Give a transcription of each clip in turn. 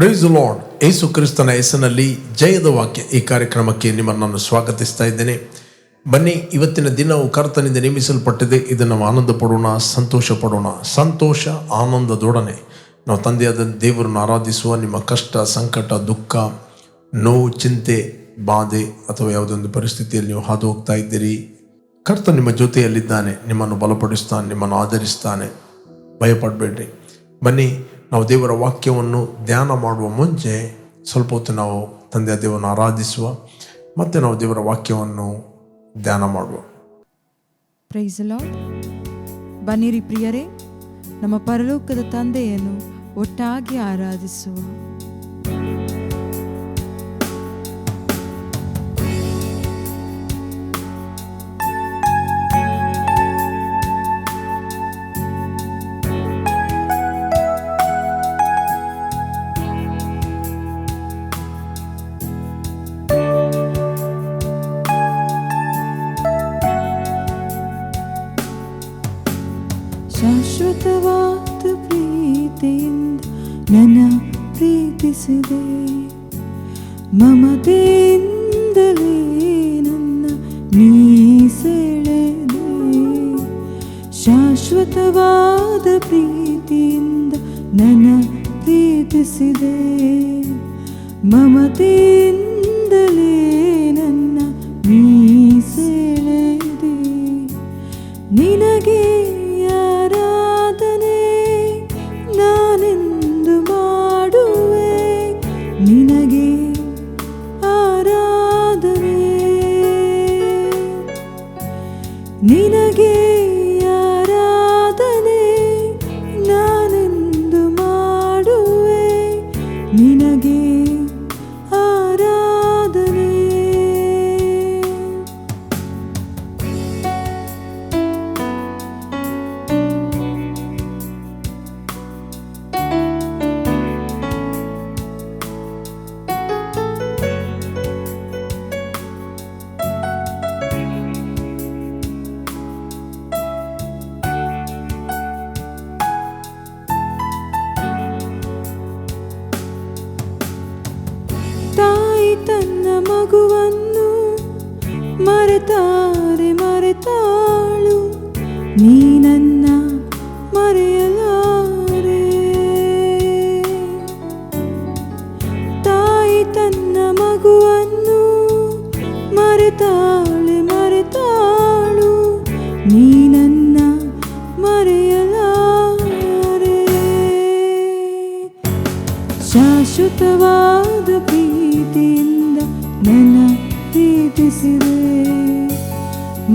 Price lord ಏಸು ಕ್ರಿಸ್ತನ ಹೆಸರಿನಲ್ಲಿ ಜಯದ ವಾಕ್ಯ ಈ ಕಾರ್ಯಕ್ರಮಕ್ಕೆ ನಿಮ್ಮನ್ನು ನಾನು ಸ್ವಾಗತಿಸ್ತಾ ಇದ್ದೇನೆ. ಬನ್ನಿ, ಇವತ್ತಿನ ದಿನವು ಕರ್ತನಿಂದ ನೇಮಿಸಲ್ಪಟ್ಟಿದೆ. ಇದನ್ನು ನಾವು ಆನಂದ ಪಡೋಣ ಸಂತೋಷ ಪಡೋಣ ಸಂತೋಷ ಆನಂದದೊಡನೆ. ನಾವು ತಂದೆಯಾದ ದೇವರನ್ನು ಆರಾಧಿಸುವ ನಿಮ್ಮ ಕಷ್ಟ, ಸಂಕಟ, ದುಃಖ, ನೋವು, ಚಿಂತೆ, ಬಾಧೆ ಅಥವಾ ಯಾವುದೊಂದು ಪರಿಸ್ಥಿತಿಯಲ್ಲಿ ನೀವು ಹಾದು ಹೋಗ್ತಾ ಇದ್ದೀರಿ. ಕರ್ತ ನಿಮ್ಮ ಜೊತೆಯಲ್ಲಿದ್ದಾನೆ. ನಿಮ್ಮನ್ನು ಬಲಪಡಿಸ್ತಾನೆ, ನಿಮ್ಮನ್ನು ಆಧರಿಸ್ತಾನೆ. ಭಯಪಡಬೇಡ್ರಿ ಬನ್ನಿ ನಾವು ದೇವರ ವಾಕ್ಯವನ್ನು ಧ್ಯಾನ ಮಾಡುವ ಮುಂಚೆ ಸ್ವಲ್ಪ ಹೊತ್ತು ನಾವು ತಂದೆಯ ದೇವರನ್ನು ಆರಾಧಿಸುವ, ಮತ್ತು ನಾವು ದೇವರ ವಾಕ್ಯವನ್ನು ಧ್ಯಾನ ಮಾಡುವ. ಪ್ರೈಸ್ ಬನ್ನಿರಿ ಪ್ರಿಯರೇ, ನಮ್ಮ ಪರಲೋಕದ ತಂದೆಯನ್ನು ಒಟ್ಟಾಗಿ ಆರಾಧಿಸುವ. ಪ್ರೀತಿಸಿದೆ ಮಮತೆಯಿಂದಲೇ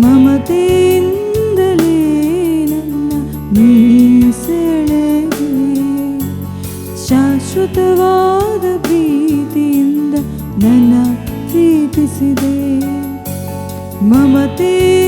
ಮಮತೆಯಿಂದಲೇ ನನ್ನ ನೀ ಸೆಳೆದೆ ಶಾಶ್ವತವಾದ ಪ್ರೀತಿಯಿಂದ ನನ್ನ ಪ್ರೀತಿಸಿದೆ ಮಮತೆಯಿಂದಲೇ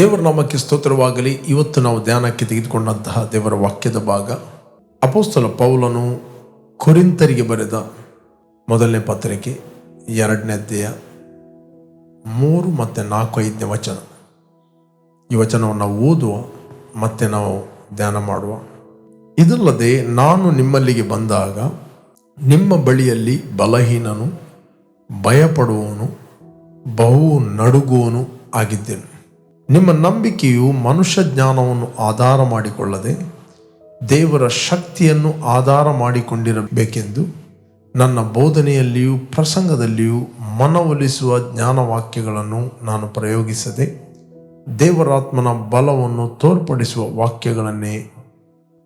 ದೇವರ ನಾಮಕ್ಕೆ ಸ್ತೋತ್ರವಾಗಲಿ. ಇವತ್ತು ನಾವು ಧ್ಯಾನಕ್ಕೆ ತೆಗೆದುಕೊಂಡಂತಹ ದೇವರ ವಾಕ್ಯದ ಭಾಗ ಅಪೋಸ್ತಲ ಪೌಲನು ಕೊರಿಂತರಿಗೆ ಬರೆದ ಮೊದಲನೇ ಪತ್ರಿಕೆ ಎರಡನೇ ಅಧ್ಯಾಯ ಮೂರು ಮತ್ತು ನಾಲ್ಕು ಐದನೇ ವಚನ. ಈ ವಚನವನ್ನು ನಾವು ಓದುವ ಮತ್ತೆ ನಾವು ಧ್ಯಾನ ಮಾಡುವ. ಇದಲ್ಲದೆ ನಾನು ನಿಮ್ಮಲ್ಲಿಗೆ ಬಂದಾಗ ನಿಮ್ಮ ಬಳಿಯಲ್ಲಿ ಬಲಹೀನನು, ಭಯಪಡುವವನು, ಬಹು ನಡುಗುವನು ಆಗಿದ್ದೆನು. ನಿಮ್ಮ ನಂಬಿಕೆಯು ಮನುಷ್ಯ ಜ್ಞಾನವನ್ನು ಆಧಾರ ಮಾಡಿಕೊಳ್ಳದೆ ದೇವರ ಶಕ್ತಿಯನ್ನು ಆಧಾರ ಮಾಡಿಕೊಂಡಿರಬೇಕೆಂದು ನನ್ನ ಬೋಧನೆಯಲ್ಲಿಯೂ ಪ್ರಸಂಗದಲ್ಲಿಯೂ ಮನವೊಲಿಸುವ ಜ್ಞಾನವಾಕ್ಯಗಳನ್ನು ನಾನು ಪ್ರಯೋಗಿಸದೆ ದೇವರಾತ್ಮನ ಬಲವನ್ನು ತೋರ್ಪಡಿಸುವ ವಾಕ್ಯಗಳನ್ನೇ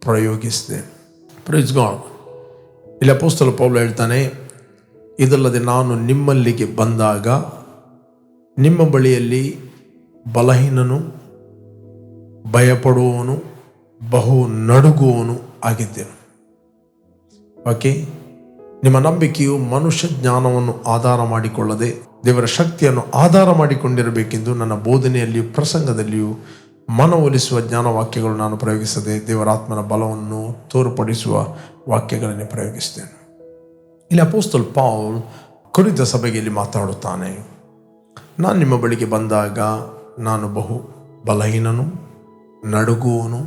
ಪ್ರಯೋಗಿಸಿದೆ. ಪ್ರೈಸ್ ಗಾಡ್ ಇಲ್ಲಿ ಪೌಲ ಹೇಳ್ತಾನೆ, ಇದಲ್ಲದೆ ನಾನು ನಿಮ್ಮಲ್ಲಿಗೆ ಬಂದಾಗ ನಿಮ್ಮ ಬಳಿಯಲ್ಲಿ ಬಲಹೀನನು, ಭಯಪಡುವವನು, ಬಹು ನಡುಗುವವನು ಆಗಿದ್ದೆನು? ಓಕೆ, ನಿಮ್ಮ ನಂಬಿಕೆಯು ಮನುಷ್ಯ ಜ್ಞಾನವನ್ನು ಆಧಾರ ಮಾಡಿಕೊಳ್ಳದೆ ದೇವರ ಶಕ್ತಿಯನ್ನು ಆಧಾರ ಮಾಡಿಕೊಂಡಿರಬೇಕೆಂದು ನನ್ನ ಬೋಧನೆಯಲ್ಲಿಯೂ ಪ್ರಸಂಗದಲ್ಲಿಯೂ ಮನವೊಲಿಸುವ ಜ್ಞಾನ ವಾಕ್ಯಗಳು ನಾನು ಪ್ರಯೋಗಿಸದೆ ದೇವರಾತ್ಮನ ಬಲವನ್ನು ತೋರ್ಪಡಿಸುವ ವಾಕ್ಯಗಳನ್ನು ಪ್ರಯೋಗಿಸ್ತೇನೆ ಇಲ್ಲಿ ಅಪೋಸ್ತಲ್ ಪೌಲ್ ಕುರಿತ ಸಭೆಯಲ್ಲಿ ಮಾತಾಡುತ್ತಾನೆ. ನಾನು ನಿಮ್ಮ ಬಳಿಗೆ ಬಂದಾಗ ನಾನು ಬಹು ಬಲಹೀನನು, ನಡುಗುವನು,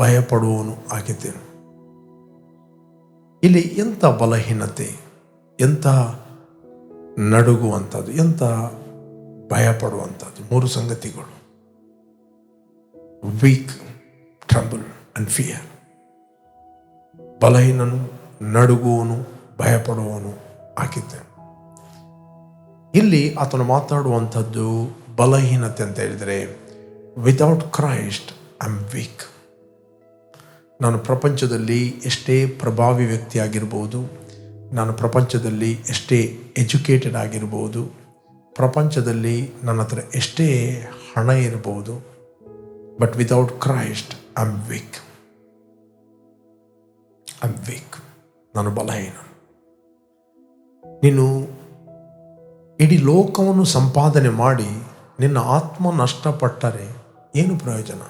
ಭಯಪಡುವನು ಆಗಿದ್ದೇನೆ. ಇಲ್ಲಿ ಎಂಥ ಬಲಹೀನತೆ, ಎಂಥ ನಡುಗುವಂಥದ್ದು, ಎಂಥ ಭಯಪಡುವಂಥದ್ದು, ಮೂರು ಸಂಗತಿಗಳು. ವೀಕ್ ಟ್ರಂಬಲ್ ಅಂಡ್ ಫಿಯರ್ ಬಲಹೀನನು, ನಡುಗುವನು, ಭಯಪಡುವನು ಆಗಿದ್ದೇನೆ. ಇಲ್ಲಿ ಆತನು ಮಾತಾಡುವಂಥದ್ದು ಬಲಹೀನತೆ ಅಂತ ಹೇಳಿದರೆ without Christ I am weak ನಾನು ಪ್ರಪಂಚದಲ್ಲಿ ಎಷ್ಟೇ ಪ್ರಭಾವಿ ವ್ಯಕ್ತಿ ಆಗಿರ್ಬೋದು ನಾನು ಪ್ರಪಂಚದಲ್ಲಿ ಎಷ್ಟೇ ಎಜುಕೇಟೆಡ್ ಆಗಿರ್ಬೋದು, ಪ್ರಪಂಚದಲ್ಲಿ ನನ್ನ ಹತ್ರ ಎಷ್ಟೇ ಹಣ ಇರ್ಬೋದು but without Christ I am weak I am weak ನಾನು ಬಲಹೀನ. ನೀನು ಇಡೀ ಲೋಕವನ್ನು ಸಂಪಾದನೆ ಮಾಡಿ ನಿನ್ನ ಆತ್ಮ ನಷ್ಟಪಟ್ಟರೆ ಏನು ಪ್ರಯೋಜನ?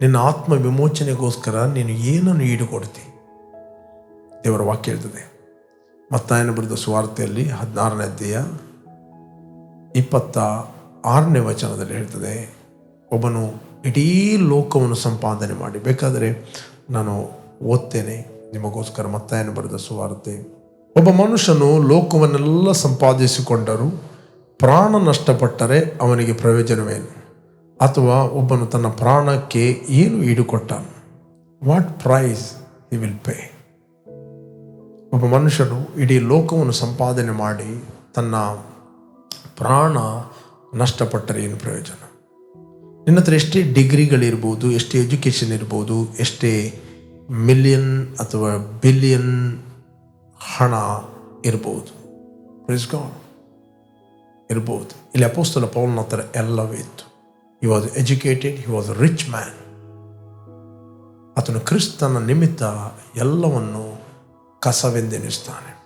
ನಿನ್ನ ಆತ್ಮ ವಿಮೋಚನೆಗೋಸ್ಕರ ನೀನು ಏನನ್ನು ಈಡುಕೊಡ್ತಿ? ದೇವರ ವಾಕ್ಯ ಹೇಳ್ತದೆ. ಮತ್ತಾಯನ ಬರೆದ ಸುವಾರ್ತೆಯಲ್ಲಿ ಹದಿನಾರನೇ ಅಧ್ಯಾಯ ಇಪ್ಪತ್ತ ಆರನೇ ವಚನದಲ್ಲಿ ಹೇಳ್ತದೆ, ಒಬ್ಬನು ಇಡೀ ಲೋಕವನ್ನು ಸಂಪಾದನೆ ಮಾಡಿ, ಬೇಕಾದರೆ ನಾನು ಓದ್ತೇನೆ ನಿಮಗೋಸ್ಕರ. ಮತ್ತಾಯನ ಬರೆದ ಸುವಾರ್ತೆ, ಒಬ್ಬ ಮನುಷ್ಯನು ಲೋಕವನ್ನೆಲ್ಲ ಸಂಪಾದಿಸಿಕೊಂಡರೂ ಪ್ರಾಣ ನಷ್ಟಪಟ್ಟರೆ ಅವನಿಗೆ ಪ್ರಯೋಜನವೇನು? ಅಥವಾ ಒಬ್ಬನು ತನ್ನ ಪ್ರಾಣಕ್ಕೆ ಏನು ಈಡುಕೊಟ್ಟ what price he will pay ಒಬ್ಬ ಮನುಷ್ಯನು ಇಡೀ ಲೋಕವನ್ನು ಸಂಪಾದನೆ ಮಾಡಿ ತನ್ನ ಪ್ರಾಣ ನಷ್ಟಪಟ್ಟರೆ ಏನು ಪ್ರಯೋಜನ? ನಿನ್ನ ಹತ್ರ ಎಷ್ಟೇ ಡಿಗ್ರಿಗಳಿರ್ಬೋದು, ಎಷ್ಟೇ ಎಜುಕೇಷನ್ ಇರ್ಬೋದು, ಎಷ್ಟೇ ಮಿಲಿಯನ್ ಅಥವಾ ಬಿಲಿಯನ್ ಹಣ ಇರ್ಬೋದು. God. ಇರ್ಬೋದು. ಇಲ್ಲಿ ಅಪೋಸ್ತಲ ಪೌಲ್ನ ಹತ್ರ ಎಲ್ಲವೂ ಇತ್ತು. He was educated he was rich man ಆತನು ಕ್ರಿಸ್ತನ ನಿಮಿತ್ತ ಎಲ್ಲವನ್ನು ಕಸವೆಂದೆನಿಸ್ತಾನೆ.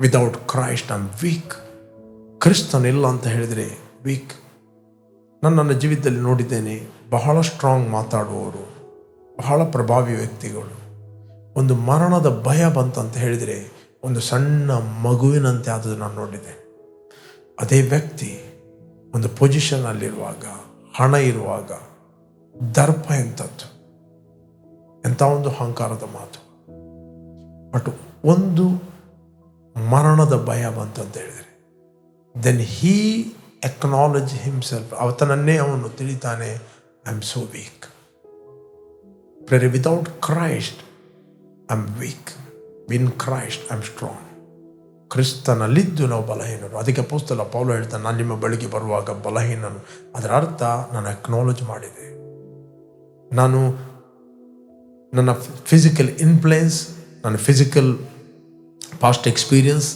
ವಿದೌಟ್ ಕ್ರೈಸ್ಟ್ ಆಮ್ ವೀಕ್ ಕ್ರಿಸ್ತನಿಲ್ಲ ಅಂತ ಹೇಳಿದರೆ ವೀಕ್ ನಾನು ನನ್ನ ಜೀವಿತದಲ್ಲಿ ನೋಡಿದ್ದೇನೆ, ಬಹಳ ಸ್ಟ್ರಾಂಗ್ ಮಾತಾಡುವವರು, ಬಹಳ ಪ್ರಭಾವಿ ವ್ಯಕ್ತಿಗಳು. ಒಂದು ಮರಣದ ಭಯ ಬಂತಂತ ಹೇಳಿದರೆ, ಒಂದು ಸಣ್ಣ ಮಗುವಿನಂತೆ ಆದದ್ದು ನಾನು ನೋಡಿದೆ ಅದೇ ವ್ಯಕ್ತಿ ಒಂದು ಪೊಸಿಷನ್ನಲ್ಲಿರುವಾಗ ಹಣ ಇರುವಾಗ, ದರ್ಪ ಎಂಥದ್ದು. ಎಂಥ ಒಂದು ಅಹಂಕಾರದ ಮಾತು. ಬಟ್ ಒಂದು ಮರಣದ ಭಯ ಬಂತಂತ ಹೇಳಿದರೆ ದೆನ್ ಹೀ ಎಕ್ನಾಲಜಿ ಹಿಮ್ಸೆಲ್ಫ್ ಅವತನನ್ನೇ ಅವನು ತಿಳಿತಾನೆ ಐ ಆಮ್ ಸೋ ವೀಕ್ ಪ್ರೇರೆ without Christ I am weak with Christ I am strong ಕ್ರಿಸ್ತನಲ್ಲಿದ್ದು ನಾವು ಬಲಹೀನರು. ಅದಕ್ಕೆ ಪುಸ್ತಕ ಪೌಲ ಹೇಳ್ತಾನೆ, ನಾನು ನಿಮ್ಮ ಬಳಿಗೆ ಬರುವಾಗ ಬಲಹೀನನು. ಅದರ ಅರ್ಥ ನಾನು ಅಕ್ನಾಲಜ್ ಮಾಡಿದೆ. ನಾನು ನನ್ನ ಫಿಸಿಕಲ್ ಇನ್ಫ್ಲುಯೆನ್ಸ್ ನನ್ನ ಫಿಸಿಕಲ್ ಪಾಸ್ಟ್ ಎಕ್ಸ್ಪೀರಿಯನ್ಸ್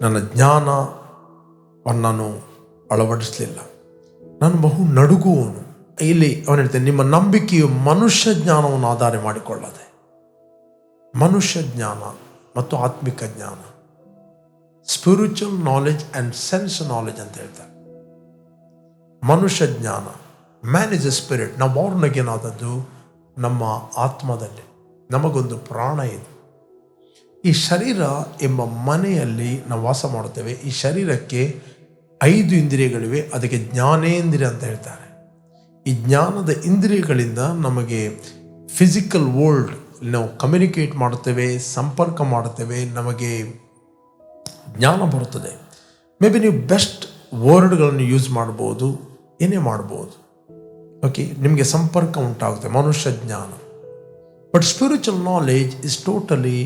ನನ್ನ ಜ್ಞಾನವನ್ನು ನಾನು ಅಳವಡಿಸಲಿಲ್ಲ. ನಾನು ಬಹು ನಡುಗುವನು ಇಲ್ಲಿ ಅವನು ಹೇಳ್ತೇನೆ, ನಿಮ್ಮ ನಂಬಿಕೆಯು ಮನುಷ್ಯ ಜ್ಞಾನವನ್ನು ಆಧಾರ ಮಾಡಿಕೊಳ್ಳದೆ, ಮನುಷ್ಯ ಜ್ಞಾನ ಮತ್ತು ಆತ್ಮಿಕ ಜ್ಞಾನ. Spiritual knowledge and sense knowledge ಅಂತ ಹೇಳ್ತಾರೆ. ಮನುಷ್ಯ ಜ್ಞಾನ ಮ್ಯಾನ್ ಇಸ್ ಎ ಸ್ಪಿರಿಟ್ ನಾವು ಅವ್ರನ್ನಗೇನಾದದ್ದು ನಮ್ಮ ಆತ್ಮದಲ್ಲಿ. ನಮಗೊಂದು ಪ್ರಾಣ ಇದೆ. ಈ ಶರೀರ ಎಂಬ ಮನೆಯಲ್ಲಿ ನಾವು ವಾಸ ಮಾಡುತ್ತೇವೆ. ಈ ಶರೀರಕ್ಕೆ ಐದು ಇಂದ್ರಿಯಗಳಿವೆ. ಅದಕ್ಕೆ ಜ್ಞಾನೇಂದ್ರಿಯ ಅಂತ ಹೇಳ್ತಾರೆ. ಈ ಜ್ಞಾನದ ಇಂದ್ರಿಯಗಳಿಂದ ನಮಗೆ ಫಿಸಿಕಲ್ ವರ್ಲ್ಡ್ ನಾವು ಕಮ್ಯುನಿಕೇಟ್ ಮಾಡುತ್ತೇವೆ, ಸಂಪರ್ಕ ಮಾಡುತ್ತೇವೆ, ನಮಗೆ ಜ್ಞಾನ ಬರುತ್ತದೆ. ಮೇ ಬಿ ನೀವು ಬೆಸ್ಟ್ ವರ್ಡ್ಗಳನ್ನು ಯೂಸ್ ಮಾಡ್ಬೋದು, ಏನೇ ಮಾಡ್ಬೋದು. ಓಕೆ ನಿಮಗೆ ಸಂಪರ್ಕ ಉಂಟಾಗುತ್ತೆ, ಮನುಷ್ಯ ಜ್ಞಾನ. But spiritual knowledge is totally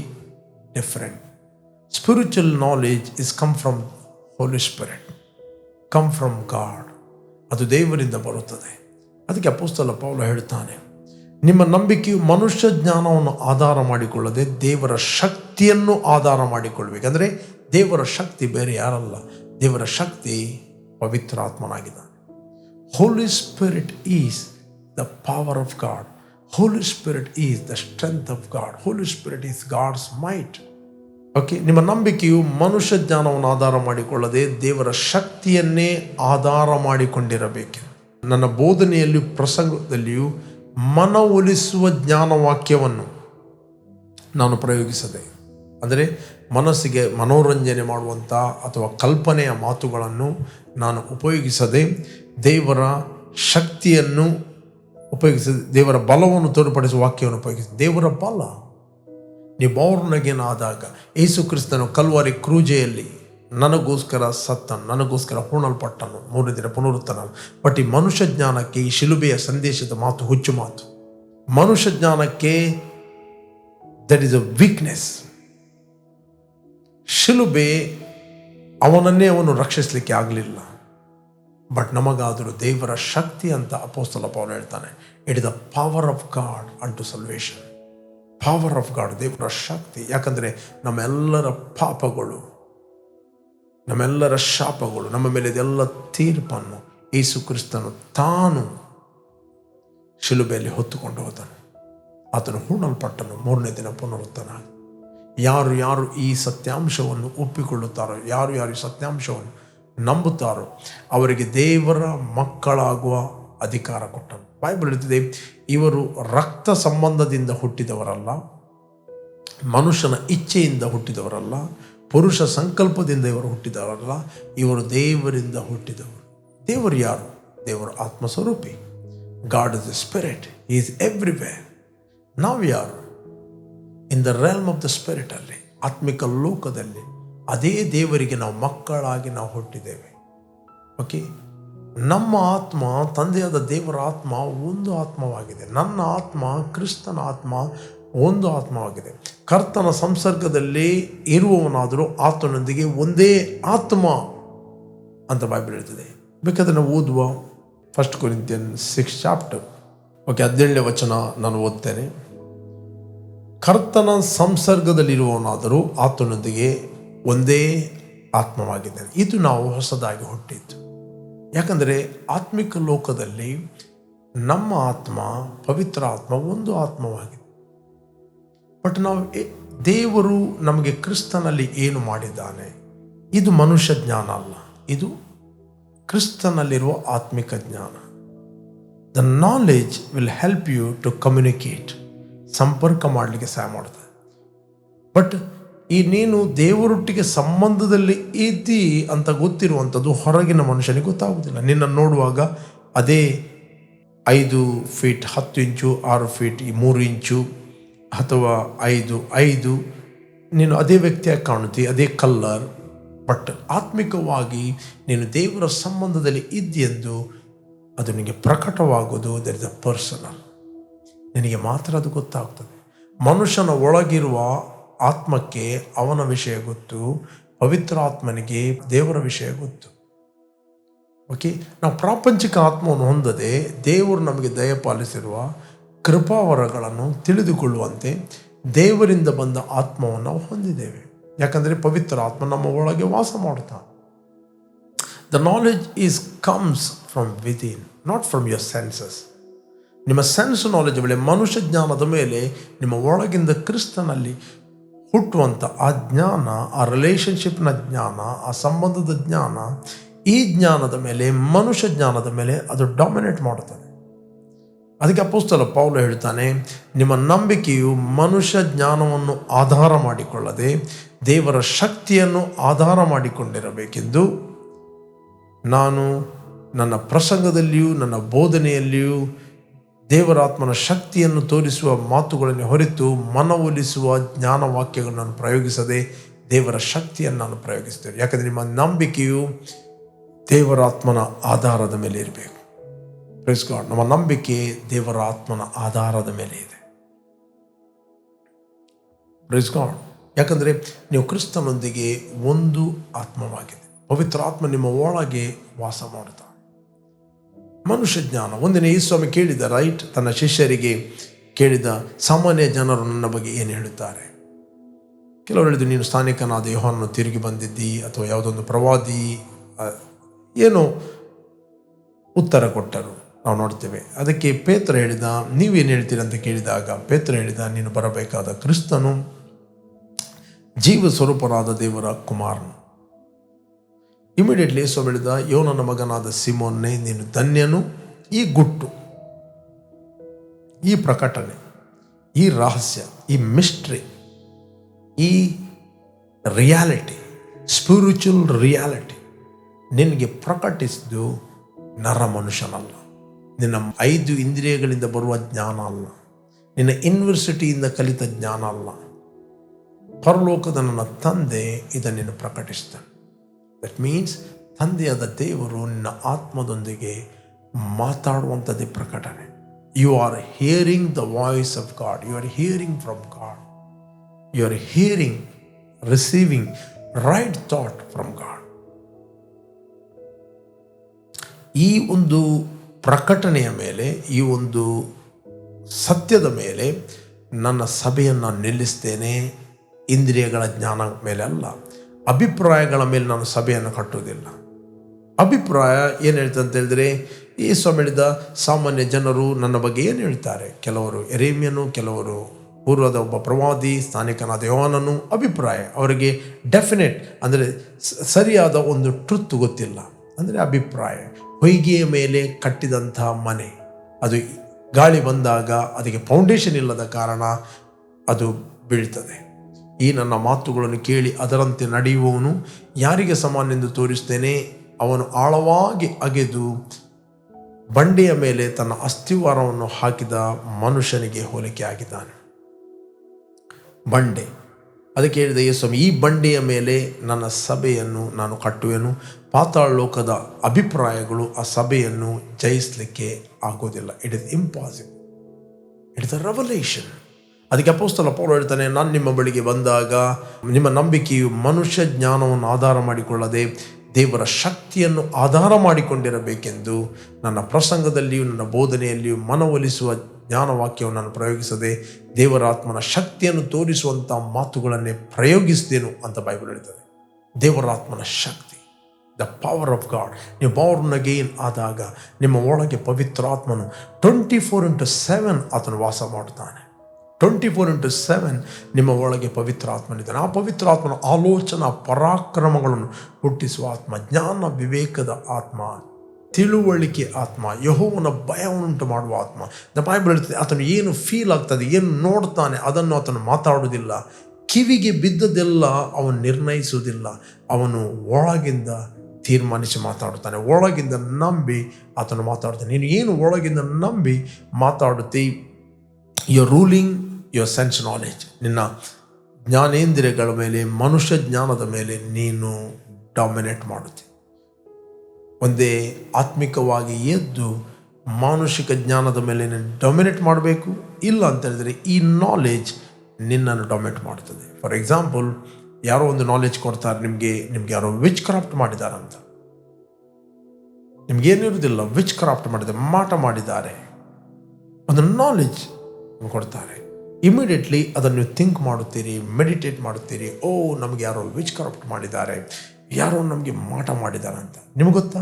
different spiritual knowledge is come from Holy Spirit come from God ಅದು ದೇವರಿಂದ ಬರುತ್ತದೆ. ಅದಕ್ಕೆ ಅಪೋಸ್ತಲ ಪೌಲ ಹೇಳ್ತಾನೆ, ನಿಮ್ಮ ನಂಬಿಕೆಯು ಮನುಷ್ಯ ಜ್ಞಾನವನ್ನು ಆಧಾರ ಮಾಡಿಕೊಳ್ಳದೆ ದೇವರ ಶಕ್ತಿಯನ್ನು ಆಧಾರ ಮಾಡಿಕೊಳ್ಬೇಕಂದ್ರೆ ದೇವರ ಶಕ್ತಿ ಬೇರೆ ಯಾರಲ್ಲ, ದೇವರ ಶಕ್ತಿ ಪವಿತ್ರ ಆತ್ಮನಾಗಿದ್ದಾನೆ. Holy Spirit is the power of God Holy Spirit is the strength of God Holy Spirit is God's might okay ನಿಮ್ಮ ನಂಬಿಕೆಯು ಮನುಷ್ಯ ಜ್ಞಾನವನ್ನು ಆಧಾರ ಮಾಡಿಕೊಳ್ಳದೆ ದೇವರ ಶಕ್ತಿಯನ್ನೇ ಆಧಾರ ಮಾಡಿಕೊಂಡಿರಬೇಕು. ನನ್ನ ಬೋಧನೆಯಲ್ಲಿ, ಪ್ರಸಂಗದಲ್ಲಿಯೂ ಮನವೊಲಿಸುವ ಜ್ಞಾನವಾಕ್ಯವನ್ನು ನಾನು ಪ್ರಯೋಗಿಸದೆ ಅಂದರೆ ಮನಸ್ಸಿಗೆ ಮನೋರಂಜನೆ ಮಾಡುವಂಥ ಅಥವಾ ಕಲ್ಪನೆಯ ಮಾತುಗಳನ್ನು ನಾನು ಉಪಯೋಗಿಸದೆ ದೇವರ ಶಕ್ತಿಯನ್ನು ಉಪಯೋಗಿಸಿ, ದೇವರ ಬಲವನ್ನು ತೋರ್ಪಡಿಸುವ ವಾಕ್ಯವನ್ನು ಉಪಯೋಗಿಸಿ ದೇವರ ಬಲ. ನೀವು ಬೋರ್ನಗೇನಾದಾಗ ಯೇಸು ಕ್ರಿಸ್ತನು ಕಲ್ವಾರಿ ಕ್ರೂಜೆಯಲ್ಲಿ ನನಗೋಸ್ಕರ ಸತ್ತನು, ನನಗೋಸ್ಕರ ಪೂರ್ಣಲ್ಪಟ್ಟನು ಮೂರನೇ ದಿನ ಪುನರುತ್ತನ ಬಟ್ ಈ ಮನುಷ್ಯ ಜ್ಞಾನಕ್ಕೆ ಈ ಶಿಲುಬೆಯ ಸಂದೇಶದ ಮಾತು ಹುಚ್ಚು ಮಾತು. ಮನುಷ್ಯ ಜ್ಞಾನಕ್ಕೆ ದಟ್ ಈಸ್ ಅ ವೀಕ್ನೆಸ್ ಶಿಲುಬೆ ಅವನನ್ನೇ ಅವನು ರಕ್ಷಿಸಲಿಕ್ಕೆ ಆಗಲಿಲ್ಲ. ಬಟ್ ನಮಗಾದರೂ ದೇವರ ಶಕ್ತಿ ಅಂತ ಅಪೋಸ್ತಲ ಪೌಲ ಹೇಳ್ತಾನೆ it is the power of God unto salvation power of God ದೇವರ ಶಕ್ತಿ. ಯಾಕಂದರೆ ನಮ್ಮೆಲ್ಲರ ಪಾಪಗಳು, ನಮ್ಮೆಲ್ಲರ ಶಾಪಗಳು, ನಮ್ಮ ಮೇಲೆ ಇದೆಲ್ಲ ತೀರ್ಪನ್ನು ಯೇಸು ಕ್ರಿಸ್ತನು ತಾನು ಶಿಲುಬೆಯಲ್ಲಿ ಹೊತ್ತುಕೊಂಡು ಹೋದನು. ಆತನು ಹೂಣಲ್ಪಟ್ಟನು, ಮೂರನೇ ದಿನ ಪುನರುತ್ತನ ಯಾರು ಯಾರು ಈ ಸತ್ಯಾಂಶವನ್ನು ಒಪ್ಪಿಕೊಳ್ಳುತ್ತಾರೋ, ಯಾರು ಯಾರು ಈ ಸತ್ಯಾಂಶವನ್ನು ನಂಬುತ್ತಾರೋ, ಅವರಿಗೆ ದೇವರ ಮಕ್ಕಳಾಗುವ ಅಧಿಕಾರ ಕೊಟ್ಟನು ಬೈಬಲ್ ಇರ್ತದೆ ಇವರು ರಕ್ತ ಸಂಬಂಧದಿಂದ ಹುಟ್ಟಿದವರಲ್ಲ, ಮನುಷ್ಯನ ಇಚ್ಛೆಯಿಂದ ಹುಟ್ಟಿದವರಲ್ಲ, ಪುರುಷ ಸಂಕಲ್ಪದಿಂದ ಇವರು ಹುಟ್ಟಿದವರಲ್ಲ, ಇವರು ದೇವರಿಂದ ಹುಟ್ಟಿದವರು. ದೇವರು ಯಾರು? ದೇವರು ಆತ್ಮಸ್ವರೂಪಿ. God is a spirit is everywhere ನಾವು ಯಾರು? In the realm of the ಸ್ಪಿರಿಟಲ್ಲಿ ಆತ್ಮಿಕ ಲೋಕದಲ್ಲಿ, ಅದೇ ದೇವರಿಗೆ ನಾವು ಮಕ್ಕಳಾಗಿ ನಾವು ಹುಟ್ಟಿದ್ದೇವೆ. ಓಕೆ ನಮ್ಮ ಆತ್ಮ, ತಂದೆಯಾದ ದೇವರ ಆತ್ಮ ಒಂದು ಆತ್ಮವಾಗಿದೆ. ನನ್ನ ಆತ್ಮ, ಕ್ರಿಸ್ತನ ಆತ್ಮ ಒಂದು ಆತ್ಮವಾಗಿದೆ. ಕರ್ತನ ಸಂಸರ್ಗದಲ್ಲಿ ಇರುವವನಾದರೂ ಆತನೊಂದಿಗೆ ಒಂದೇ ಆತ್ಮ ಅಂತ ಬೈಬಲ್ ಹೇಳ್ತದೆ. ಬೇಕಾದ್ರೆ ನಾವು ಓದುವ first Corinthian six chapter okay ಹದಿನೇಳನೇ ವಚನ ನಾನು ಓದ್ತೇನೆ. ಕರ್ತನ ಸಂಸರ್ಗದಲ್ಲಿರುವವನಾದರೂ ಆತನೊಂದಿಗೆ ಒಂದೇ ಆತ್ಮವಾಗಿದ್ದಾನೆ. ಇದು ನಾವು ಹೊಸದಾಗಿ ಹುಟ್ಟಿದ್ದು. ಯಾಕಂದರೆ ಆತ್ಮಿಕ ಲೋಕದಲ್ಲಿ ನಮ್ಮ ಆತ್ಮ, ಪವಿತ್ರ ಆತ್ಮ ಒಂದು ಆತ್ಮವಾಗಿದೆ. ಬಟ್ ನಾವು ದೇವರು ನಮಗೆ ಕ್ರಿಸ್ತನಲ್ಲಿ ಏನು ಮಾಡಿದ್ದಾನೆ? ಇದು ಮನುಷ್ಯ ಜ್ಞಾನ ಅಲ್ಲ. ಇದು ಕ್ರಿಸ್ತನಲ್ಲಿರುವ ಆತ್ಮಿಕ ಜ್ಞಾನ. The knowledge will help you to communicate ಸಂಪರ್ಕ ಮಾಡಲಿಕ್ಕೆ ಸಹಾಯ ಮಾಡ್ತದೆ ಬಟ್ ಈ ನೀನು ದೇವರೊಟ್ಟಿಗೆ ಸಂಬಂಧದಲ್ಲಿ ಇದ್ದಿ ಅಂತ ಗೊತ್ತಿರುವಂಥದ್ದು ಹೊರಗಿನ ಮನುಷ್ಯನಿಗೆ ಗೊತ್ತಾಗುವುದಿಲ್ಲ. ನಿನ್ನನ್ನು ನೋಡುವಾಗ ಅದೇ ಐದು ಫೀಟ್ ಹತ್ತು ಇಂಚು, ಆರು ಫೀಟ್ ಈ ಮೂರು ಇಂಚು ಅಥವಾ ಐದು ಐದು. ನೀನು ಅದೇ ವ್ಯಕ್ತಿಯಾಗಿ ಕಾಣುತ್ತಿ, ಅದೇ ಕಲ್ಲರ್ ಬಟ್ ಆತ್ಮಿಕವಾಗಿ ನೀನು ದೇವರ ಸಂಬಂಧದಲ್ಲಿ ಇದ್ದೆಂದು ಅದು ನಿನಗೆ ಪ್ರಕಟವಾಗೋದು ದರ್ ಇಸ್ ಅ ಪರ್ಸನಲ್ ನಿನಗೆ ಮಾತ್ರ ಅದು ಗೊತ್ತಾಗ್ತದೆ. ಮನುಷ್ಯನ ಒಳಗಿರುವ ಆತ್ಮಕ್ಕೆ ಅವನ ವಿಷಯ ಗೊತ್ತು, ಪವಿತ್ರ ಆತ್ಮನಿಗೆ ದೇವರ ವಿಷಯ ಗೊತ್ತು. ಓಕೆ ನಾವು ಪ್ರಾಪಂಚಿಕ ಆತ್ಮವನ್ನು ಹೊಂದದೆ ದೇವರು ನಮಗೆ ದಯಪಾಲಿಸಿರುವ ಕೃಪಾವರಗಳನ್ನು ತಿಳಿದುಕೊಳ್ಳುವಂತೆ ದೇವರಿಂದ ಬಂದ ಆತ್ಮವನ್ನು ನಾವು ಹೊಂದಿದ್ದೇವೆ. ಯಾಕಂದರೆ ಪವಿತ್ರ ಆತ್ಮ ನಮ್ಮ ಒಳಗೆ ವಾಸ ಮಾಡುತ್ತಾನೆ the knowledge is comes from within not from your senses ನಿಮ್ಮ ಸೆನ್ಸ್ ನಾಲೆಜ್ ಮೇಲೆ ಮನುಷ್ಯ ಜ್ಞಾನದ ಮೇಲೆ ನಿಮ್ಮ ಒಳಗಿಂದ ಕ್ರಿಸ್ತನಲ್ಲಿ ಹುಟ್ಟುವಂಥ ಆ ಜ್ಞಾನ, ಆ ರಿಲೇಷನ್ಶಿಪ್ನ ಜ್ಞಾನ, ಆ ಸಂಬಂಧದ ಜ್ಞಾನ, ಈ ಜ್ಞಾನದ ಮೇಲೆ, ಮನುಷ್ಯ ಜ್ಞಾನದ ಮೇಲೆ ಅದು ಡಾಮಿನೇಟ್ ಮಾಡುತ್ತದೆ. ಅದಕ್ಕೆ ಅಪೋಸ್ತಲ ಪೌಲು ಹೇಳ್ತಾನೆ, ನಿಮ್ಮ ನಂಬಿಕೆಯು ಮನುಷ್ಯ ಜ್ಞಾನವನ್ನು ಆಧಾರ ಮಾಡಿಕೊಳ್ಳದೆ ದೇವರ ಶಕ್ತಿಯನ್ನು ಆಧಾರ ಮಾಡಿಕೊಂಡಿರಬೇಕೆಂದು ನಾನು ನನ್ನ ಪ್ರಸಂಗದಲ್ಲಿಯೂ, ನನ್ನ ಬೋಧನೆಯಲ್ಲಿಯೂ ದೇವರಾತ್ಮನ ಶಕ್ತಿಯನ್ನು ತೋರಿಸುವ ಮಾತುಗಳನ್ನು ಹೊರತು ಮನವೊಲಿಸುವ ಜ್ಞಾನವಾಕ್ಯಗಳನ್ನು ಪ್ರಯೋಗಿಸದೆ ದೇವರ ಶಕ್ತಿಯನ್ನು ನಾನು ಪ್ರಯೋಗಿಸ್ತೇನೆ ಯಾಕಂದರೆ ನಿಮ್ಮ ನಂಬಿಕೆಯು ದೇವರಾತ್ಮನ ಆಧಾರದ ಮೇಲೆ ಇರಬೇಕು. ಪ್ರೈಸ್ ಗಾಡ್ ನಮ್ಮ ನಂಬಿಕೆ ದೇವರ ಆತ್ಮನ ಆಧಾರದ ಮೇಲೆ ಇದೆ. ಪ್ರೈಸ್ ಗಾಡ್ ಯಾಕಂದರೆ ನೀವು ಕ್ರಿಸ್ತನೊಂದಿಗೆ ಒಂದು ಆತ್ಮವಾಗಿದೆ. ಪವಿತ್ರ ಆತ್ಮ ನಿಮ್ಮ ಒಳಗೆ ವಾಸ ಮಾಡುತ್ತಾನೆ ಮನುಷ್ಯ ಜ್ಞಾನ ಒಂದಿನ ಈ ಸ್ವಾಮಿ ಕೇಳಿದ ರೈಟ್, ತನ್ನ ಶಿಷ್ಯರಿಗೆ ಕೇಳಿದ ಸಾಮಾನ್ಯ ಜನರು ನನ್ನ ಬಗ್ಗೆ ಏನು ಹೇಳುತ್ತಾರೆ? ಕೆಲವರು ಹೇಳಿದ್ರು, ನೀನು ಸ್ಥಾನಿಕನಾದ ಯೋಹನನ್ನು ತಿರುಗಿ ಬಂದಿದ್ದಿ ಅಥವಾ ಯಾವುದೊಂದು ಪ್ರವಾದಿ. ಏನು ಉತ್ತರ ಕೊಟ್ಟರು. ನಾವು ನೋಡ್ತೇವೆ. ಅದಕ್ಕೆ ಪೇತ್ರ ಹೇಳಿದ ನೀವೇನು ಹೇಳ್ತೀರಿ? ಅಂತ ಕೇಳಿದಾಗ, ಪೇತ್ರ ಹೇಳಿದ, ನೀನು ಬರಬೇಕಾದ ಕ್ರಿಸ್ತನು ಜೀವ ಸ್ವರೂಪರಾದ ದೇವರ ಕುಮಾರನು. ಇಮಿಡಿಯೇಟ್ಲಿ ಯೇಸು ಬೆಳೆದ ಯೋನನ ಮಗನಾದ ಸಿಮೋನ್ನೇ, ನೀನು ಧನ್ಯನು. ಈ ಗುಟ್ಟು, ಈ ಪ್ರಕಟಣೆ, ಈ ರಹಸ್ಯ, ಈ ಮಿಸ್ಟ್ರಿ ಈ ರಿಯಾಲಿಟಿ ಸ್ಪಿರಿಚುವಲ್ ರಿಯಾಲಿಟಿ ನಿನಗೆ ಪ್ರಕಟಿಸಿದ್ದು ನರ ಮನುಷ್ಯನಲ್ಲ. ನಿನ್ನ ಐದು ಇಂದ್ರಿಯಗಳಿಂದ ಬರುವ ಜ್ಞಾನ ಅಲ್ಲ. ನಿನ್ನ ಯೂನಿವರ್ಸಿಟಿಯಿಂದ ಕಲಿತ ಜ್ಞಾನ ಅಲ್ಲ. ಪರಲೋಕದ ನನ್ನ ತಂದೆ ಇದನ್ನು ಪ್ರಕಟಿಸ್ತಾನೆ ದಟ್ ಮೀನ್ಸ್ ತಂದೆಯಾದ ದೇವರು ನಿನ್ನ ಆತ್ಮದೊಂದಿಗೆ ಮಾತಾಡುವಂಥದ್ದೇ ಪ್ರಕಟಣೆ you are hearing the voice of God you are hearing from God you are hearing receiving right thought from God ಈ ಒಂದು ಪ್ರಕಟಣೆಯ ಮೇಲೆ, ಈ ಒಂದು ಸತ್ಯದ ಮೇಲೆ ನನ್ನ ಸಭೆಯನ್ನು ನಿಲ್ಲಿಸ್ತೇನೆ. ಇಂದ್ರಿಯಗಳ ಜ್ಞಾನ ಮೇಲೆ ಅಲ್ಲ. ಅಭಿಪ್ರಾಯಗಳ ಮೇಲೆ ನಾನು ಸಭೆಯನ್ನು ಕಟ್ಟುವುದಿಲ್ಲ. ಅಭಿಪ್ರಾಯ ಏನು ಹೇಳ್ತದೆ ಅಂತ ಹೇಳಿದ್ರೆ ಈ ಹೇಳಿದ ಸಾಮಾನ್ಯ ಜನರು ನನ್ನ ಬಗ್ಗೆ ಏನು ಹೇಳ್ತಾರೆ? ಕೆಲವರು ಎರೇಮಿಯನು ಕೆಲವರು ಪೂರ್ವದ ಒಬ್ಬ ಪ್ರವಾದಿ ಸ್ಥಾನಿಕನಾದ ಯೋನನು ಅಭಿಪ್ರಾಯ. ಅವರಿಗೆ ಡೆಫಿನೆಟ್ ಅಂದರೆ ಸರಿಯಾದ ಒಂದು ಟ್ರುತ್ ಗೊತ್ತಿಲ್ಲ. ಅಂದರೆ ಅಭಿಪ್ರಾಯ. ಹೊಯ್ಗೆಯ ಮೇಲೆ ಕಟ್ಟಿದಂಥ ಮನೆ. ಅದು ಗಾಳಿ ಬಂದಾಗ ಅದಕ್ಕೆ ಫೌಂಡೇಶನ್ ಇಲ್ಲದ ಕಾರಣ ಅದು ಬೀಳ್ತದೆ. ಈ ನನ್ನ ಮಾತುಗಳನ್ನು ಕೇಳಿ ಅದರಂತೆ ನಡೆಯುವವನು ಯಾರಿಗೆ ಸಮಾನೆಂದು ತೋರಿಸ್ತೇನೆ? ಅವನು ಆಳವಾಗಿ ಅಗೆದು ಬಂಡೆಯ ಮೇಲೆ ತನ್ನ ಅಸ್ಥಿವಾರವನ್ನು ಹಾಕಿದ ಮನುಷ್ಯನಿಗೆ ಹೋಲಿಕೆ ಆಗಿದ್ದಾನೆ. ಬಂಡೆ. ಅದಕ್ಕೆ ಹೇಳಿದ ಯೇಸ್ವಾಮಿ ಈ ಬಂಡೆಯ ಮೇಲೆ ನನ್ನ ಸಭೆಯನ್ನು ನಾನು ಕಟ್ಟುವೆನು. ಪಾತಾಳ ಲೋಕದ ಅಭಿಪ್ರಾಯಗಳು ಆ ಸಭೆಯನ್ನು ಜಯಿಸಲಿಕ್ಕೆ ಆಗೋದಿಲ್ಲ. It is impossible it is a revelation ಅದಕ್ಕೆ ಅಪೋಸ್ತಲ ಪೌಲ ಹೇಳ್ತಾನೆ, ನಾನು ನಿಮ್ಮ ಬಳಿಗೆ ಬಂದಾಗ ನಿಮ್ಮ ನಂಬಿಕೆಯು ಮನುಷ್ಯ ಜ್ಞಾನವನ್ನು ಆಧಾರ ಮಾಡಿಕೊಳ್ಳದೆ ದೇವರ ಶಕ್ತಿಯನ್ನು ಆಧಾರ ಮಾಡಿಕೊಂಡಿರಬೇಕೆಂದು, ನನ್ನ ಪ್ರಸಂಗದಲ್ಲಿಯೂ ನನ್ನ ಬೋಧನೆಯಲ್ಲಿಯೂ ಮನವೊಲಿಸುವ ಜ್ಞಾನವಾಕ್ಯವನ್ನು ನಾನು ಪ್ರಯೋಗಿಸದೆ ದೇವರ ಆತ್ಮನ ಶಕ್ತಿಯನ್ನು ತೋರಿಸುವಂಥ ಮಾತುಗಳನ್ನೇ ಪ್ರಯೋಗಿಸಿದೆನು ಅಂತ ಬೈಬಲ್ ಹೇಳ್ತದೆ ದೇವರ ಆತ್ಮನ ಶಕ್ತಿ ದ ಪವರ್ ಆಫ್ ಗಾಡ್ ನೀವು ಪವರ್ನ ಗೇನ್ ಆದಾಗ ನಿಮ್ಮ ಒಳಗೆ ಪವಿತ್ರಾತ್ಮನು ಟ್ವೆಂಟಿ ಫೋರ್ ಇಂಟು ಸೆವೆನ್ ಆತನು ವಾಸ ಮಾಡುತ್ತಾನೆ. ಟ್ವೆಂಟಿ ಫೋರ್ ಇಂಟು ಸೆವೆನ್ ನಿಮ್ಮ ಒಳಗೆ ಪವಿತ್ರ ಆತ್ಮನಿದ್ದಾನೆ. ಆ ಪವಿತ್ರ ಆತ್ಮನ ಆಲೋಚನಾ ಪರಾಕ್ರಮಗಳನ್ನು ಹುಟ್ಟಿಸುವ ಆತ್ಮ, ಜ್ಞಾನ ವಿವೇಕದ ಆತ್ಮ, ತಿಳುವಳಿಕೆ ಆತ್ಮ, ಯಹೋವನ ಭಯವನ್ನುಂಟು ಮಾಡುವ ಆತ್ಮ. ದ ಬೈಬಲ್ ಹೇಳ್ತದೆ, ಆತನು ಏನು ಫೀಲ್ ಆಗ್ತದೆ, ಏನು ನೋಡ್ತಾನೆ ಅದನ್ನು ಆತನು ಮಾತಾಡುವುದಿಲ್ಲ. ಕಿವಿಗೆ ಬಿದ್ದದೆಲ್ಲ ಅವನು ನಿರ್ಣಯಿಸುವುದಿಲ್ಲ. ಅವನು ಒಳಗಿಂದ ತೀರ್ಮಾನಿಸಿ ಮಾತಾಡುತ್ತಾನೆ. ಒಳಗಿಂದ ನಂಬಿ ಆತನು ಮಾತಾಡ್ತಾನೆ ನೀನು ಏನು ಒಳಗಿಂದ ನಂಬಿ ಮಾತಾಡುತ್ತಿ your ruling your sense knowledge ನಿನ್ನ ಜ್ಞಾನೇಂದ್ರಿಯಗಳ ಮೇಲೆ, ಮನುಷ್ಯ ಜ್ಞಾನದ ಮೇಲೆ ನೀನು ಡಾಮಿನೇಟ್ ಮಾಡುತ್ತೆ. ಒಂದೇ ಆತ್ಮಿಕವಾಗಿ ಎದ್ದು ಮಾನುಷಿಕ ಜ್ಞಾನದ ಮೇಲೆ ನೀನು ಡೊಮಿನೇಟ್ ಮಾಡಬೇಕು. ಇಲ್ಲ ಅಂತ ಹೇಳಿದರೆ ಈ ನಾಲೆಜ್ ನಿನ್ನನ್ನು ಡೊಮಿನೇಟ್ ಮಾಡ್ತದೆ ಫಾರ್ ಎಕ್ಸಾಂಪಲ್ ಯಾರೋ ಒಂದು ನಾಲೆಜ್ ಕೊಡ್ತಾರೆ, ನಿಮಗೆ, ನಿಮ್ಗೆ ಯಾರೋ ವಿಚ್ ಕ್ರಾಫ್ಟ್ ಮಾಡಿದಾರಂತ ನಿಮ್ಗೇನಿರುವುದಿಲ್ಲ ವಿಚ್ ಕ್ರಾಫ್ಟ್ ಮಾಡಿದ್ದಾರೆ, ಮಾಟ ಮಾಡಿದ್ದಾರೆ. ಒಂದು ನಾಲೆಜ್ ಕೊಡ್ತಾರೆ. ಇಮಿಡಿಯೇಟ್ಲಿ ಅದನ್ನು ಥಿಂಕ್ ಮಾಡುತ್ತೀರಿ ಮೆಡಿಟೇಟ್ ಮಾಡುತ್ತೀರಿ. ಓ, ನಮಗೆ ಯಾರೋ ವಿಚ್ ಕರಪ್ಟ್ ಮಾಡಿದ್ದಾರೆ. ಯಾರೋ ನಮಗೆ ಮಾಟ ಮಾಡಿದ್ದಾರೆ ಅಂತ. ನಿಮಗೆ ಗೊತ್ತಾ?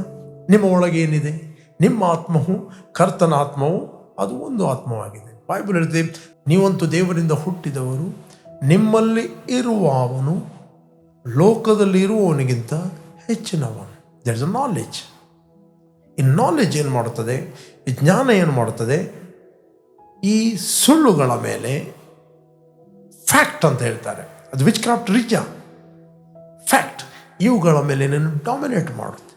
ನಿಮ್ಮ ಒಳಗೆ ಏನಿದೆ? ನಿಮ್ಮ ಆತ್ಮವು, ಕರ್ತನ ಆತ್ಮವು, ಅದು ಒಂದು ಆತ್ಮವಾಗಿದೆ. ಬೈಬಲ್ ಹೇಳಿದೆ ನೀವಂತೂ ದೇವರಿಂದ ಹುಟ್ಟಿದವರು, ನಿಮ್ಮಲ್ಲಿ ಇರುವವನು ಲೋಕದಲ್ಲಿ ಇರುವವನಿಗಿಂತ ಹೆಚ್ಚಿನವನು. ದಟ್ ಇಸ್ ಅ ನಾಲೆಜ್ ಈ ನಾಲೆಜ್ ಏನು ಮಾಡುತ್ತದೆ? ಈ ಜ್ಞಾನ ಏನು ಮಾಡುತ್ತದೆ? ಈ ಸುಳ್ಳುಗಳ ಮೇಲೆ ಫ್ಯಾಕ್ಟ್ ಅಂತ ಹೇಳ್ತಾರೆ. ಅದು ವಿಚ್ ಕ್ರಾಫ್ಟ್ ರಿಚ ಫ್ಯಾಕ್ಟ್ ಇವುಗಳ ಮೇಲೆ ನೀನು ಡಾಮಿನೇಟ್ ಮಾಡುತ್ತೆ.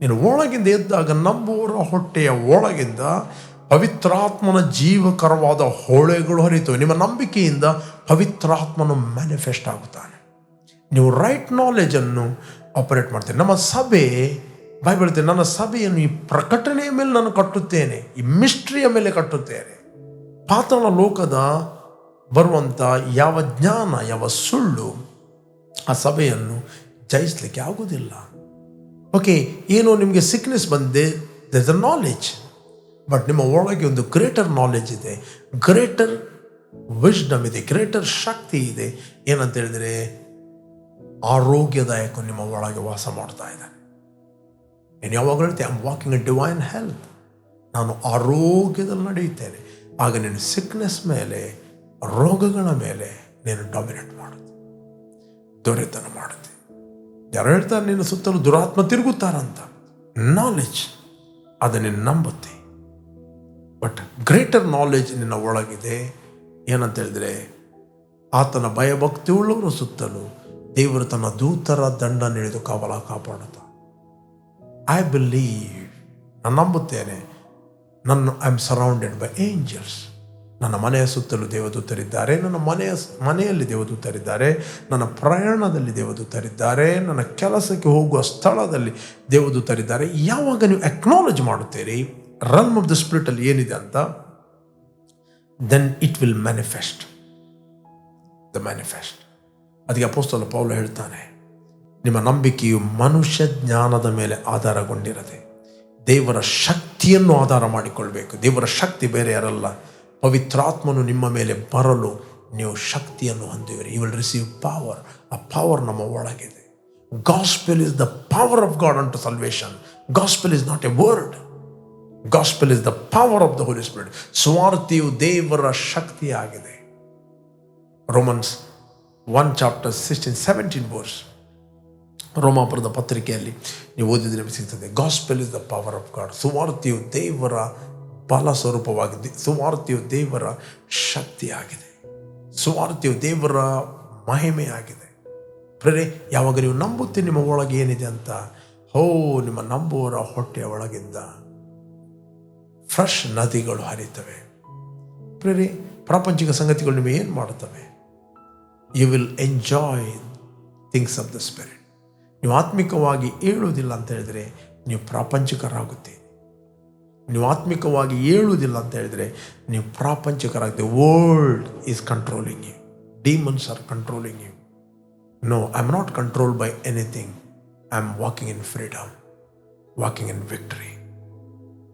ನೀನು ಒಳಗಿಂದ ಎದ್ದಾಗ ನಂಬುವರ ಹೊಟ್ಟೆಯ ಒಳಗಿಂದ ಪವಿತ್ರಾತ್ಮನ ಜೀವಕರವಾದ ಹೊಳೆಗಳು ಹರಿತವೆ ನಿಮ್ಮ ನಂಬಿಕೆಯಿಂದ ಪವಿತ್ರಾತ್ಮನು ಮ್ಯಾನಿಫೆಸ್ಟ್ ಆಗುತ್ತಾನೆ. ನೀವು ರೈಟ್ ನಾಲೆಜನ್ನು ಆಪರೇಟ್ ಮಾಡ್ತೀರಿ. ನಮ್ಮ ಸಭೆ ಬೈಬಲ್ ಹೇಳ್ತೇನೆ ನನ್ನ ಸಭೆಯನ್ನು ಈ ಪ್ರಕಟಣೆಯ ಮೇಲೆ ನಾನು ಕಟ್ಟುತ್ತೇನೆ, ಈ ಮಿಸ್ಟ್ರಿಯ ಮೇಲೆ ಕಟ್ಟುತ್ತೇನೆ. ಪಾತಾಳ ಲೋಕದ ಬರುವಂಥ ಯಾವ ಜ್ಞಾನ, ಯಾವ ಸುಳ್ಳು ಆ ಸಭೆಯನ್ನು ಜಯಿಸಲಿಕ್ಕೆ ಆಗುವುದಿಲ್ಲ. ಓಕೆ ಏನೋ ನಿಮಗೆ ಸಿಕ್ನೆಸ್ ಬಂದೆ ದರ್ ಅ ನಾಲೆಜ್ ಬಟ್ ನಿಮ್ಮ ಒಳಗೆ ಒಂದು ಗ್ರೇಟರ್ ನಾಲೆಜ್ ಇದೆ. ಗ್ರೇಟರ್ ವಿಷ್ಣಮ್ ಇದೆ ಗ್ರೇಟರ್ ಶಕ್ತಿ ಇದೆ. ಏನಂತ ಹೇಳಿದ್ರೆ, ಆರೋಗ್ಯದಾಯಕ ನಿಮ್ಮ ಒಳಗೆ ವಾಸ ಮಾಡ್ತಾ ಇದ್ದಾನೆ ನೀನು ಯಾವಾಗ ಹೇಳ್ತೀಯ I walking a divine health ನಾನು ಆರೋಗ್ಯದಲ್ಲಿ ನಡೆಯುತ್ತೇನೆ. ಆಗ ನೀನು ಸಿಕ್ನೆಸ್ ಮೇಲೆ, ರೋಗಗಳ ಮೇಲೆ ನೀನು ಡಾಮಿನೇಟ್ ಮಾಡುತ್ತೆ. ದೊರೆತನ ಮಾಡುತ್ತೆ. ಯಾರು ಹೇಳ್ತಾರೆ, ನಿನ್ನ ಸುತ್ತಲೂ ದುರಾತ್ಮ ತಿರುಗುತ್ತಾರಂತ. ನಾಲೆಜ್ ಅದು ನಿನ್ನ ನಂಬುತ್ತೆ. ಬಟ್ ಗ್ರೇಟರ್ ನಾಲೆಜ್ ನಿನ್ನ ಒಳಗಿದೆ. ಏನಂತ ಹೇಳಿದ್ರೆ ಆತನ ಭಯಭಕ್ತಿ ಉಳ್ಳವರು ಸುತ್ತಲೂ ದೇವರು ತನ್ನ ದೂತರ ದಂಡ ನೀಡಿದು ಕಾವಲ ಕಾಪಾಡುತ್ತ ಐ ಬಿಲೀವ್ ನಾನು ನಂಬುತ್ತೇನೆ, ನನ್ನ I am surrounded by angels ನನ್ನ ಮನೆಯ ಸುತ್ತಲೂ ದೇವದೂತರಿದ್ದಾರೆ ನನ್ನ ಮನೆಯ ಮನೆಯಲ್ಲಿ ದೇವದೂತರಿದ್ದಾರೆ ನನ್ನ ಪ್ರಯಾಣದಲ್ಲಿ ದೇವದೂತರಿದ್ದಾರೆ ನನ್ನ ಕೆಲಸಕ್ಕೆ ಹೋಗುವ ಸ್ಥಳದಲ್ಲಿ ದೇವದೂತರಿದ್ದಾರೆ ಯಾವಾಗ ನೀವು ಅಕ್ನಾಲಜ್ ಮಾಡುತ್ತೀರಿ ರನ್ ಆಫ್ ದ ಸ್ಪಿರಿಟಲ್ಲಿ ಏನಿದೆ ಅಂತ then it will manifest the manifest ಅದಕ್ಕೆ ಅಪೋಸ್ತಲ ಪೌಲ ಹೇಳ್ತಾನೆ ನಿಮ್ಮ ನಂಬಿಕೆಯು ಮನುಷ್ಯ ಜ್ಞಾನದ ಮೇಲೆ ಆಧಾರಗೊಂಡಿರದೆ ದೇವರ ಶಕ್ತಿಯನ್ನು ಆಧಾರ ಮಾಡಿಕೊಳ್ಬೇಕು. ದೇವರ ಶಕ್ತಿ ಬೇರೆ ಯಾರಲ್ಲ. ಪವಿತ್ರಾತ್ಮನು ನಿಮ್ಮ ಮೇಲೆ ಬರಲು ನೀವು ಶಕ್ತಿಯನ್ನು ಹೊಂದಿವಿರಿ ಯು ವಿಲ್ ರಿಸೀವ್ ಪವರ್ ಆ ಪವರ್ ನಮ್ಮ ಒಳಗಿದೆ. Gospel is the power of God unto salvation gospel is not a word gospel is the power of the Holy Spirit ಸ್ವಾರ್ಥಿಯು ದೇವರ ಶಕ್ತಿಯಾಗಿದೆ. Romans one chapter sixteen seventeen verse ರೋಮಾಪುರದ ಪತ್ರಿಕೆಯಲ್ಲಿ ನೀವು ಓದಿದ ನಿಮಗೆ ಸಿಗ್ತದೆ. Gospel is the power of God ಸುವಾರ್ತಿಯು ದೇವರ ಫಲ ಸ್ವರೂಪವಾಗಿದೆ ಸುವಾರ್ತಿಯು ದೇವರ ಶಕ್ತಿಯಾಗಿದೆ. ಸುವಾರ್ತಿಯು ದೇವರ ಮಹಿಮೆಯಾಗಿದೆ. ಪ್ರೇರೆ ಯಾವಾಗ ನೀವು ನಂಬುತ್ತೀರಿ, ನಿಮ್ಮ ಒಳಗೆ ಏನಿದೆ ಅಂತ? ಹೋ, ನಿಮ್ಮ ನಂಬುವರ ಹೊಟ್ಟೆಯ ಒಳಗಿಂದ ಫ್ರೆಶ್ ನದಿಗಳು ಹರಿತವೆ. ಪ್ರೇರೆ ಪ್ರಾಪಂಚಿಕ ಸಂಗತಿಗಳು ನಿಮಗೆ ಏನು ಮಾಡುತ್ತವೆ? You will enjoy things of the spirit ನೀವು ಆತ್ಮಿಕವಾಗಿ ಏಳುವುದಿಲ್ಲ ಅಂತ ಹೇಳಿದರೆ ನೀವು ಪ್ರಾಪಂಚಿಕರಾಗುತ್ತೆ ನೀವು ಆತ್ಮಿಕವಾಗಿ ಏಳುವುದಿಲ್ಲ ಅಂತ ಹೇಳಿದರೆ ನೀವು ಪ್ರಾಪಂಚಿಕರಾಗುತ್ತೆ world is controlling you demons are controlling you no I am not control by anything I am walking in freedom walking in victory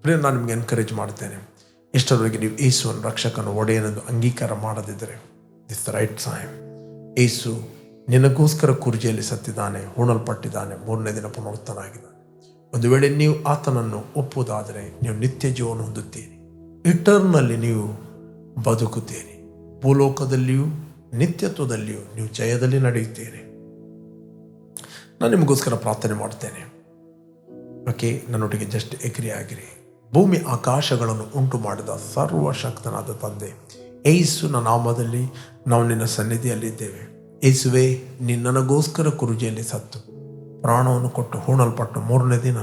ಪ್ರಿಯ ನಾನು ನಿಮಗೆ ಎನ್ಕರೇಜ್ ಮಾಡ್ತೇನೆ. ಇಷ್ಟರವರೆಗೆ ನೀವು ಏಸುವನ್ನು ರಕ್ಷಕನ ಒಡೆಯನೆಂದು ಅಂಗೀಕಾರ ಮಾಡದಿದ್ದರೆ ದಿಸ್ ರೈಟ್ ಟೈಮ್ ಏಸು ನಿನಗೋಸ್ಕರ ಕುರ್ಜಿಯಲ್ಲಿ ಸತ್ತಿದ್ದಾನೆ, ಹೂಣಲ್ಪಟ್ಟಿದ್ದಾನೆ, ಮೂರನೇ ದಿನ ಪುನರುತ್ತನಾಗಿದ್ದಾನೆ ಒಂದು ವೇಳೆ ನೀವು ಆತನನ್ನು ಒಪ್ಪುವುದಾದರೆ ನೀವು ನಿತ್ಯ ಜೀವನ ಹೊಂದುತ್ತೀರಿ. ಇಟರ್ನಲ್ಲಿ ನೀವು ಬದುಕುತ್ತೀರಿ. ಭೂಲೋಕದಲ್ಲಿಯೂ, ನಿತ್ಯತ್ವದಲ್ಲಿಯೂ ನೀವು ಜಯದಲ್ಲಿ ನಡೆಯುತ್ತೀರಿ. ನಾನು ನಿಮಗೋಸ್ಕರ ಪ್ರಾರ್ಥನೆ ಮಾಡ್ತೇನೆ ಓಕೆ, ನನ್ನೊಟ್ಟಿಗೆ ಜಸ್ಟ್ ಎಗ್ರಿ ಆಗಿರಿ. ಭೂಮಿ ಆಕಾಶಗಳನ್ನು ಉಂಟು ಮಾಡಿದ ಸರ್ವಶಕ್ತನಾದ ತಂದೆ ಏಸುನ ನಾಮದಲ್ಲಿ ನಾವು ನಿನ್ನ ಸನ್ನಿಧಿಯಲ್ಲಿದ್ದೇವೆ. ಏಸುವೆ ನೀನು ನನಗೋಸ್ಕರ ಕುರುಜಿಯಲ್ಲಿ ಸತ್ತು. ಪ್ರಾಣವನ್ನು ಕೊಟ್ಟು ಹೂಣಲ್ಪಟ್ಟು ಮೂರನೇ ದಿನ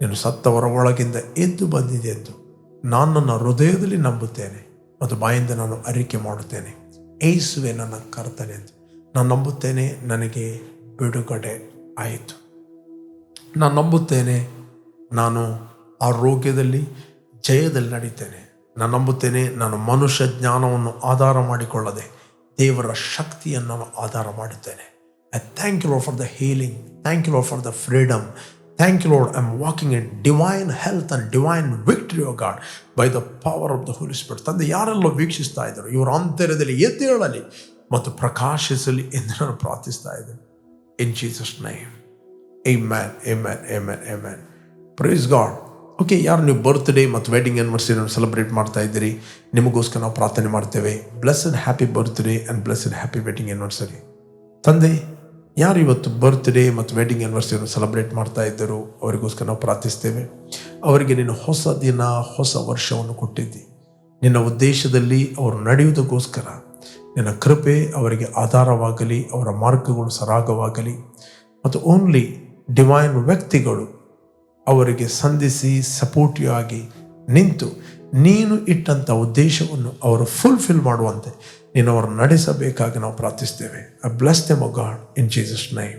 ನೀನು ಸತ್ತವರ ಒಳಗಿಂದ ಎದ್ದು ಬಂದಿದೆ ಎಂದು ನಾನು ನನ್ನ ಹೃದಯದಲ್ಲಿ ನಂಬುತ್ತೇನೆ ಮತ್ತು ಬಾಯಿಂದ ನಾನು ಅರಿಕೆ ಮಾಡುತ್ತೇನೆ. ಏಸುವೆ ನನ್ನ ಕರ್ತನೆ ಎಂದು ನಾನು ನಂಬುತ್ತೇನೆ, ನನಗೆ ಬಿಡುಗಡೆ ಆಯಿತು. ನಾನು ನಂಬುತ್ತೇನೆ, ನಾನು ಆರೋಗ್ಯದಲ್ಲಿ, ಜಯದಲ್ಲಿ ನಡೀತೇನೆ. ನಾನು ನಂಬುತ್ತೇನೆ, ನಾನು ಮನುಷ್ಯ ಜ್ಞಾನವನ್ನು ಆಧಾರ ಮಾಡಿಕೊಳ್ಳದೆ ದೇವರ ಶಕ್ತಿಯನ್ನು ನಾನು ಆಧಾರ ಮಾಡುತ್ತೇನೆ thank you Lord for the healing thank you Lord for the freedom thank you Lord I am walking in divine health and divine victory of God by the power of the Holy Spirit ತಂದೆ, ಯಾರೆಲ್ಲ ವೀಕ್ಷಿಸ್ತಾ ಇದ್ದರು, ಇವರ ಅಂತರ್ಯದಲ್ಲಿ ಎದ್ದೇಳಲಿ ಮತ್ತು ಪ್ರಕಾಶಿಸಲಿ ಎಂದು ನಾನು ಪ್ರಾರ್ಥಿಸ್ತಾ ಇದ್ದೇನೆ. In Jesus name amen amen amen amen praise God okay ಯಾರು ನೀವು ಬರ್ತ್ಡೇ ಮತ್ತು ವೆಡ್ಡಿಂಗ್ ಆ್ಯನಿವರ್ಸರಿಯನ್ನು ಸೆಲೆಬ್ರೇಟ್ ಮಾಡ್ತಾ ಇದ್ದೀರಿ? ನಿಮಗೋಸ್ಕರ ನಾವು ಪ್ರಾರ್ಥನೆ ಮಾಡ್ತೇವೆ. Blessed happy birthday and blessed happy wedding anniversary ತಂದೆ, ಯಾರು ಇವತ್ತು ಬರ್ತ್ಡೇ ಮತ್ತು ವೆಡ್ಡಿಂಗ್ ಆ್ಯನಿವರ್ಸರಿಯನ್ನು ಸೆಲೆಬ್ರೇಟ್ ಮಾಡ್ತಾ ಇದ್ದರು? ಅವರಿಗೋಸ್ಕರ ನಾವು ಪ್ರಾರ್ಥಿಸ್ತೇವೆ. ಅವರಿಗೆ ನೀನು ಹೊಸ ದಿನ, ಹೊಸ ವರ್ಷವನ್ನು ಕೊಟ್ಟಿದ್ದಿ. ನಿನ್ನ ಉದ್ದೇಶದಲ್ಲಿ ಅವರು ನಡೆಯುವುದಕ್ಕೋಸ್ಕರ ನಿನ್ನ ಕೃಪೆ ಅವರಿಗೆ ಆಧಾರವಾಗಲಿ, ಅವರ ಮಾರ್ಗಗಳು ಸರಾಗವಾಗಲಿ. ಮತ್ತು ಓನ್ಲಿ ಡಿವೈನ್ ವ್ಯಕ್ತಿಗಳು ಅವರಿಗೆ ಸಂಧಿಸಿ ಸಪೋರ್ಟಿವ್ ಆಗಿ ನಿಂತು ನೀನು ಇಟ್ಟಂಥ ಉದ್ದೇಶವನ್ನು ಅವರು ಫುಲ್ಫಿಲ್ ಮಾಡುವಂತೆ ನೀನು ಅವರು ನಡೆಸಬೇಕಾಗಿ ನಾವು ಪ್ರಾರ್ಥಿಸ್ತೇವೆ I bless them O God in Jesus name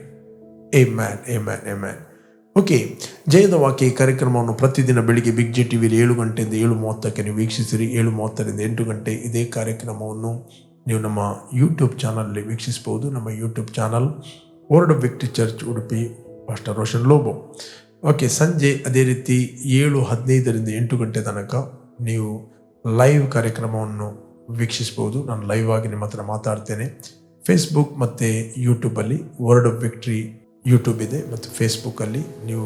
amen amen amen okay ಜಯದ ವಾಕ್ಯ ಈ ಕಾರ್ಯಕ್ರಮವನ್ನು ಪ್ರತಿದಿನ ಬೆಳಿಗ್ಗೆ ಬಿಗ್ ಜಿ ಟಿ ವಿಲಿ ಏಳು ಗಂಟೆಯಿಂದ ಏಳು ಮೂವತ್ತಕ್ಕೆ ನೀವು ವೀಕ್ಷಿಸಿರಿ. ಏಳು ಮೂವತ್ತರಿಂದ ಎಂಟು ಗಂಟೆ ಇದೇ ಕಾರ್ಯಕ್ರಮವನ್ನು ನೀವು ನಮ್ಮ ಯೂಟ್ಯೂಬ್ ಚಾನಲಲ್ಲಿ ವೀಕ್ಷಿಸ್ಬೋದು ನಮ್ಮ YouTube channel word of victory church Udupi pastor Roshan Lobo okay ಸಂಜೆ ಅದೇ ರೀತಿ ಏಳು ಹದಿನೈದರಿಂದ ಎಂಟು ಗಂಟೆ ತನಕ ನೀವು ಲೈವ್ ಕಾರ್ಯಕ್ರಮವನ್ನು ವೀಕ್ಷಿಸ್ಬೋದು ನಾನು ಲೈವ್ ಆಗಿ ನಿಮ್ಮ ಹತ್ರ ಮಾತಾಡ್ತೇನೆ. ಫೇಸ್ಬುಕ್ ಮತ್ತು ಯೂಟ್ಯೂಬಲ್ಲಿ ವರ್ಡ್ ಆಫ್ ವಿಕ್ಟ್ರಿ ಯೂಟ್ಯೂಬ್ ಇದೆ ಮತ್ತು ಫೇಸ್ಬುಕ್ಕಲ್ಲಿ ನೀವು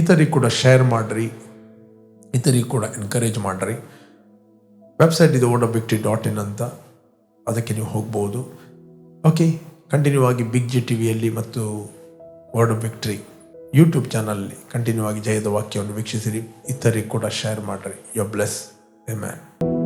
ಇತರಿಗೆ ಕೂಡ ಶೇರ್ ಮಾಡಿರಿ, ಇತರಿಗೆ ಕೂಡ ಎನ್ಕರೇಜ್ ಮಾಡಿರಿ. ವೆಬ್ಸೈಟ್ ಇದೆ word of victory dot in ಅಂತ ಅದಕ್ಕೆ ನೀವು ಹೋಗ್ಬೋದು. ಓಕೆ ಕಂಟಿನ್ಯೂ ಆಗಿ ಬಿಗ್ ಜಿ ಟಿ ವಿಯಲ್ಲಿ ಮತ್ತು ವರ್ಡ್ ಆಫ್ ವಿಕ್ಟ್ರಿ ಯೂಟ್ಯೂಬ್ ಚಾನಲ್ನಲ್ಲಿ ಕಂಟಿನ್ಯೂ ಆಗಿ ಜಯದ ವಾಕ್ಯವನ್ನು ವೀಕ್ಷಿಸಿರಿ. ಇತರಿಗೆ ಕೂಡ ಶೇರ್ ಮಾಡಿರಿ. ಯೋ ಬ್ಲೆಸ್ ಎ ಮ್ಯಾನ್